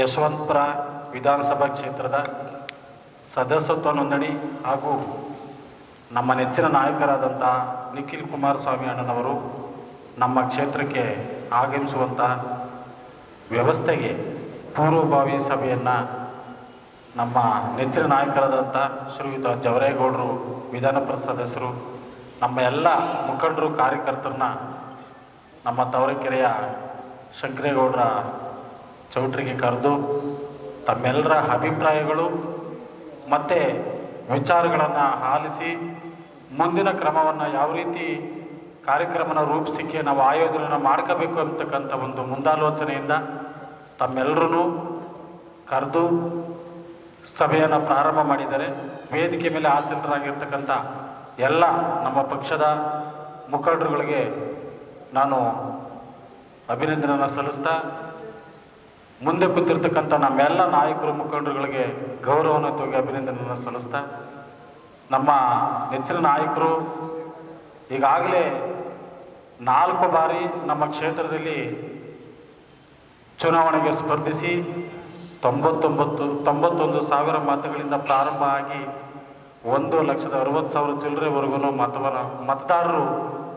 ಯಶವಂತಪುರ ವಿಧಾನಸಭಾ ಕ್ಷೇತ್ರದ ಸದಸ್ಯತ್ವ ನೋಂದಣಿ ಹಾಗೂ ನಮ್ಮ ನೆಚ್ಚಿನ ನಾಯಕರಾದಂಥ ನಿಖಿಲ್ ಕುಮಾರಸ್ವಾಮಿ ಅಣ್ಣನವರು ನಮ್ಮ ಕ್ಷೇತ್ರಕ್ಕೆ ಆಗಮಿಸುವಂಥ ವ್ಯವಸ್ಥೆಗೆ ಪೂರ್ವಭಾವಿ ಸಭೆಯನ್ನು ನಮ್ಮ ನೆಚ್ಚಿನ ನಾಯಕರಾದಂಥ ಶ್ರೀಯುತ ಜವರೇಗೌಡರು, ವಿಧಾನ ಪರಿಷತ್ ಸದಸ್ಯರು, ನಮ್ಮ ಎಲ್ಲ ಮುಖಂಡರು, ಕಾರ್ಯಕರ್ತರನ್ನ ನಮ್ಮ ತವರಕೆರೆಯ ಶಂಕರೇಗೌಡರ ಚೌಟ್ರಿಗೆ ಕರೆದು ತಮ್ಮೆಲ್ಲರ ಅಭಿಪ್ರಾಯಗಳು ಮತ್ತು ವಿಚಾರಗಳನ್ನು ಆಲಿಸಿ ಮುಂದಿನ ಕ್ರಮವನ್ನು ಯಾವ ರೀತಿ ಕಾರ್ಯಕ್ರಮನ ರೂಪಿಸಿಕೆ ನಾವು ಆಯೋಜನೆಯನ್ನು ಮಾಡ್ಕೋಬೇಕು ಅಂತಕ್ಕಂಥ ಒಂದು ಮುಂದಾಲೋಚನೆಯಿಂದ ತಮ್ಮೆಲ್ಲರೂ ಕರೆದು ಸಭೆಯನ್ನು ಪ್ರಾರಂಭ ಮಾಡಿದ್ದಾರೆ ವೇದಿಕೆ ಮೇಲೆ ಆಸೀನರಾಗಿರ್ತಕ್ಕಂಥ ಎಲ್ಲ ನಮ್ಮ ಪಕ್ಷದ ಮುಖಂಡರುಗಳಿಗೆ ನಾನು ಅಭಿನಂದನೆಯನ್ನು ಸಲ್ಲಿಸ್ತಾ ಮುಂದೆ ಕೂತಿರ್ತಕ್ಕಂಥ ನಮ್ಮೆಲ್ಲ ನಾಯಕರು, ಮುಖಂಡರುಗಳಿಗೆ ಗೌರವಯುತವಾಗಿ ಅಭಿನಂದನೆಯನ್ನು ಸಲ್ಲಿಸ್ತಾ, ನಮ್ಮ ನೆಚ್ಚಿನ ನಾಯಕರು ಈಗಾಗಲೇ ನಾಲ್ಕು ಬಾರಿ ನಮ್ಮ ಕ್ಷೇತ್ರದಲ್ಲಿ ಚುನಾವಣೆಗೆ ಸ್ಪರ್ಧಿಸಿ ತೊಂಬತ್ತೊಂಬತ್ತು, ತೊಂಬತ್ತೊಂದು ಸಾವಿರ ಮತಗಳಿಂದ ಪ್ರಾರಂಭ ಆಗಿ ಒಂದು ಲಕ್ಷದ ಅರವತ್ತು ಸಾವಿರ ಚಿಲ್ಲರೆವರೆಗೂ ಮತವನ್ನು ಮತದಾರರು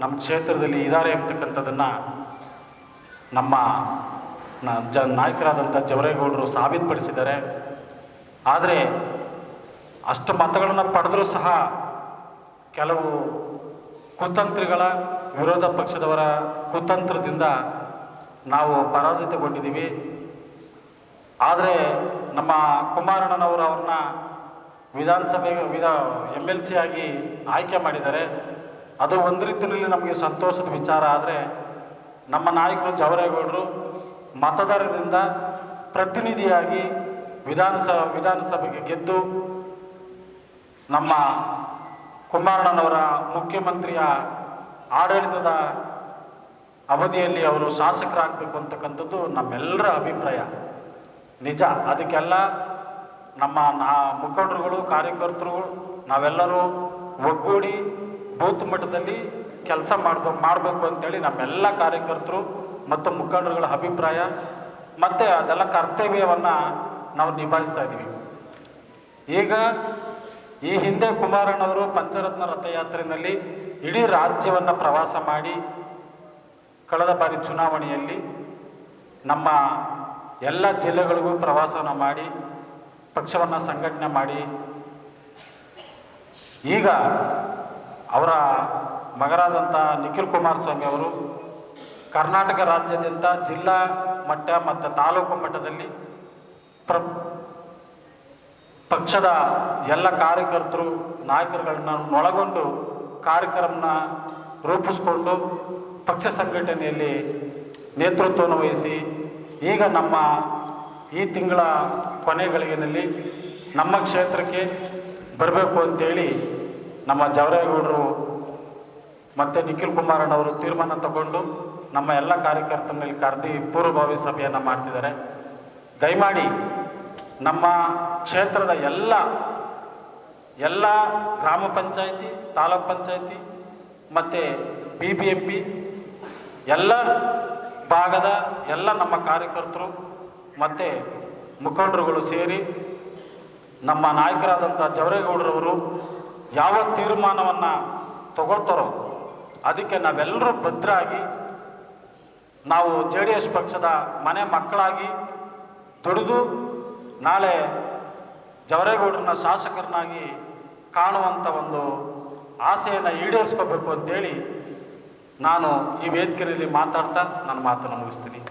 ನಮ್ಮ ಕ್ಷೇತ್ರದಲ್ಲಿ ಇದ್ದಾರೆ ಎಂಬತಕ್ಕಂಥದ್ದನ್ನು ನಮ್ಮ ನ ಜ ನಾಯಕರಾದಂಥ ಜವರೇಗೌಡರು ಸಾಬೀತುಪಡಿಸಿದ್ದಾರೆ. ಆದರೆ ಅಷ್ಟು ಮತಗಳನ್ನು ಪಡೆದರೂ ಸಹ ಕೆಲವು ಕುತಂತ್ರಿಗಳ ವಿರೋಧ ಪಕ್ಷದವರ ಕುತಂತ್ರದಿಂದ ನಾವು ಪರಾಜಿತಗೊಂಡಿದ್ದೀವಿ. ಆದರೆ ನಮ್ಮ ಕುಮಾರಣ್ಣನವರು ಅವ್ರನ್ನ ವಿಧಾನಸಭೆಗೆ ವಿಧ ಎಂ ಎಲ್ ಸಿ ಆಗಿ ಆಯ್ಕೆ ಮಾಡಿದ್ದಾರೆ. ಅದು ಒಂದು ರೀತಿಯಲ್ಲಿ ನಮಗೆ ಸಂತೋಷದ ವಿಚಾರ ಆದರೆ ನಮ್ಮ ನಾಯಕರು ಜವರೇಗೌಡರು ಮತದಾರರಿಂದ ಪ್ರತಿನಿಧಿಯಾಗಿ ವಿಧಾನಸ ವಿಧಾನಸಭೆಗೆ ಗೆದ್ದು ನಮ್ಮ ಕುಮಾರಣ್ಣನವರ ಮುಖ್ಯಮಂತ್ರಿಯ ಆಡಳಿತದ ಅವಧಿಯಲ್ಲಿ ಅವರು ಶಾಸಕರಾಗಬೇಕು ಅಂತಕ್ಕಂಥದ್ದು ನಮ್ಮೆಲ್ಲರ ಅಭಿಪ್ರಾಯ. ನಿಜ. ಅದಕ್ಕೆಲ್ಲ ನಮ್ಮ ನಾ ಮುಖಂಡರುಗಳು ಕಾರ್ಯಕರ್ತರು ನಾವೆಲ್ಲರೂ ಒಗ್ಗೂಡಿ ಬೂತ್ ಮಟ್ಟದಲ್ಲಿ ಕೆಲಸ ಮಾಡ್ಬೇಕು ಮಾಡಬೇಕು ಅಂತೇಳಿ ನಮ್ಮೆಲ್ಲ ಕಾರ್ಯಕರ್ತರು ಮತ್ತು ಮುಖಂಡರುಗಳ ಅಭಿಪ್ರಾಯ ಮತ್ತು ಅದೆಲ್ಲ ಕರ್ತವ್ಯವನ್ನು ನಾವು ನಿಭಾಯಿಸ್ತಾ ಇದ್ದೀವಿ. ಈಗ ಈ ಹಿಂದೆ ಕುಮಾರಣ್ಣವರು ಪಂಚರತ್ನ ರಥಯಾತ್ರೆಯಲ್ಲಿ ಇಡೀ ರಾಜ್ಯವನ್ನು ಪ್ರವಾಸ ಮಾಡಿ ಕಳೆದ ಬಾರಿ ಚುನಾವಣೆಯಲ್ಲಿ ನಮ್ಮ ಎಲ್ಲ ಜಿಲ್ಲೆಗಳಿಗೂ ಪ್ರವಾಸವನ್ನು ಮಾಡಿ, ಪಕ್ಷವನ್ನು ಸಂಘಟನೆ ಮಾಡಿ, ಈಗ ಅವರ ಮಗರಾದಂಥ ನಿಖಿಲ್ ಕುಮಾರಸ್ವಾಮಿ ಅವರು ಕರ್ನಾಟಕ ರಾಜ್ಯಾದ್ಯಂತ ಜಿಲ್ಲಾ ಮಟ್ಟ ಮತ್ತು ತಾಲೂಕು ಮಟ್ಟದಲ್ಲಿ ಪ್ರ ಪಕ್ಷದ ಎಲ್ಲ ಕಾರ್ಯಕರ್ತರು, ನಾಯಕರುಗಳನ್ನ ಒಳಗೊಂಡು ಕಾರ್ಯಕ್ರಮನ ರೂಪಿಸಿಕೊಂಡು ಪಕ್ಷ ಸಂಘಟನೆಯಲ್ಲಿ ನೇತೃತ್ವವನ್ನು ವಹಿಸಿ, ಈಗ ನಮ್ಮ ಈ ತಿಂಗಳ ಕೊನೆಗಳಿಗೆನಲ್ಲಿ ನಮ್ಮ ಕ್ಷೇತ್ರಕ್ಕೆ ಬರಬೇಕು ಅಂತೇಳಿ ನಮ್ಮ ಜವರೇಗೌಡರು ಮತ್ತು ನಿಖಿಲ್ ಕುಮಾರಣ್ಣವರು ತೀರ್ಮಾನ ತಗೊಂಡು ನಮ್ಮ ಎಲ್ಲ ಕಾರ್ಯಕರ್ತರಲ್ಲಿ ಕರೆದು ಪೂರ್ವಭಾವಿ ಸಭೆಯನ್ನು ಮಾಡ್ತಿದ್ದಾರೆ. ದಯಮಾಡಿ ನಮ್ಮ ಕ್ಷೇತ್ರದ ಎಲ್ಲ ಎಲ್ಲ ಗ್ರಾಮ ಪಂಚಾಯಿತಿ, ತಾಲೂಕ್ ಪಂಚಾಯಿತಿ ಮತ್ತು ಬಿ ಬಿ ಎಂ ಪಿ ಎಲ್ಲ ಭಾಗದ ಎಲ್ಲ ನಮ್ಮ ಕಾರ್ಯಕರ್ತರು ಮತ್ತು ಮುಖಂಡರುಗಳು ಸೇರಿ ನಮ್ಮ ನಾಯಕರಾದಂಥ ಜವರೇಗೌಡರವರು ಯಾವ ತೀರ್ಮಾನವನ್ನು ತಗೊಳ್ತಾರೋ ಅದಕ್ಕೆ ನಾವೆಲ್ಲರೂ ಭದ್ರಾಗಿ ನಾವು ಜೆ ಡಿ ಎಸ್ ಪಕ್ಷದ ಮನೆ ಮಕ್ಕಳಾಗಿ ದುಡಿದು ನಾಳೆ ಜವರೇಗೌಡರನ್ನ ಶಾಸಕರನ್ನಾಗಿ ಕಾಣುವಂಥ ಒಂದು ಆಸೆಯನ್ನು ಈಡೇರಿಸ್ಕೋಬೇಕು ಅಂತೇಳಿ ನಾನು ಈ ವೇದಿಕೆಯಲ್ಲಿ ಮಾತಾಡ್ತಾ ನನ್ನ ಮಾತನ್ನು ಮುಗಿಸ್ತೀನಿ.